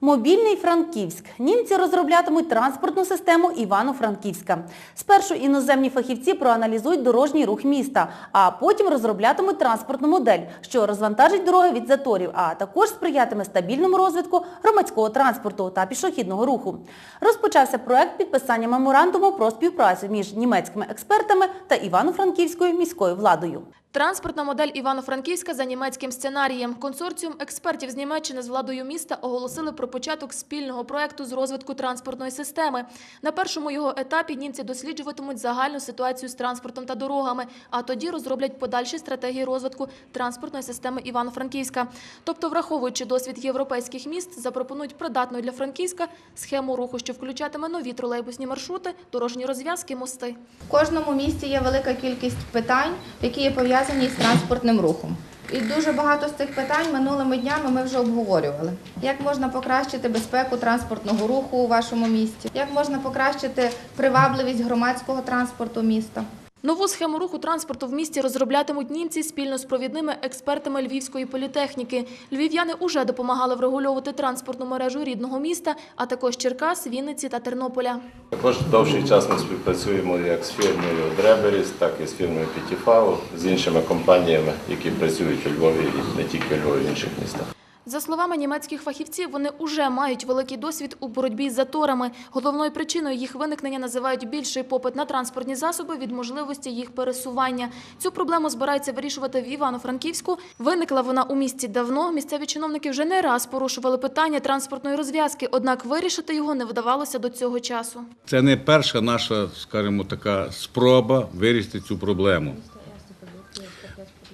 Мобільний Франківськ. Німці розроблятимуть транспортну систему Івано-Франківська. Спершу іноземні фахівці проаналізують дорожній рух міста, а потім розроблятимуть транспортну модель, що розвантажить дороги від заторів, а також сприятиме стабільному розвитку громадського транспорту та пішохідного руху. Розпочався проект підписання меморандуму про співпрацю між німецькими експертами та Івано-Франківською міською владою. Транспортна модель Івано-Франківська за німецьким сценарієм. Консорціум експертів з Німеччини з владою міста оголосили про початок спільного проекту з розвитку транспортної системи. На першому його етапі німці досліджуватимуть загальну ситуацію з транспортом та дорогами, а тоді розроблять подальші стратегії розвитку транспортної системи Івано-Франківська. Тобто, враховуючи досвід європейських міст, запропонують придатну для Франківська схему руху, що включатиме нові тролейбусні маршрути, дорожні розв'язки, мости. В кожному місті є велика кількість питань, які є пов'язані з транспортним рухом. І дуже багато з цих питань минулими днями ми вже обговорювали. Як можна покращити безпеку транспортного руху у вашому місті? Як можна покращити привабливість громадського транспорту міста? Нову схему руху транспорту в місті розроблятимуть німці спільно з провідними експертами Львівської політехніки. Львів'яни уже допомагали врегульовувати транспортну мережу рідного міста, а також Черкас, Вінниці та Тернополя. Також довший час ми співпрацюємо як з фірмою Дреберіс, так і з фірмою Пітіфау, з іншими компаніями, які працюють у Львові і не тільки у Львові, в інших містах. За словами німецьких фахівців, вони уже мають великий досвід у боротьбі з заторами. Головною причиною їх виникнення називають більший попит на транспортні засоби від можливості їх пересування. Цю проблему збираються вирішувати в Івано-Франківську. Виникла вона у місті давно. Місцеві чиновники вже не раз порушували питання транспортної розв'язки, однак вирішити його не вдавалося до цього часу. Це не перша наша, скажімо, така спроба вирішити цю проблему.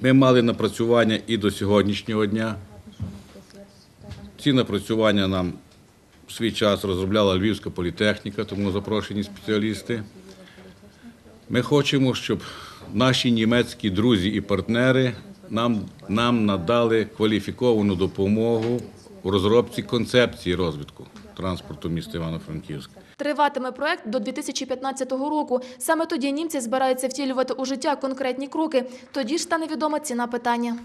Ми мали напрацювання і до сьогоднішнього дня. Ці напрацювання нам в свій час розробляла Львівська політехніка, тому запрошені спеціалісти. Ми хочемо, щоб наші німецькі друзі і партнери нам, нам надали кваліфіковану допомогу у розробці концепції розвитку транспорту міста Івано-Франківська. Триватиме проект до 2015 року. Саме тоді німці збираються втілювати у життя конкретні кроки. Тоді ж стане відома ціна питання.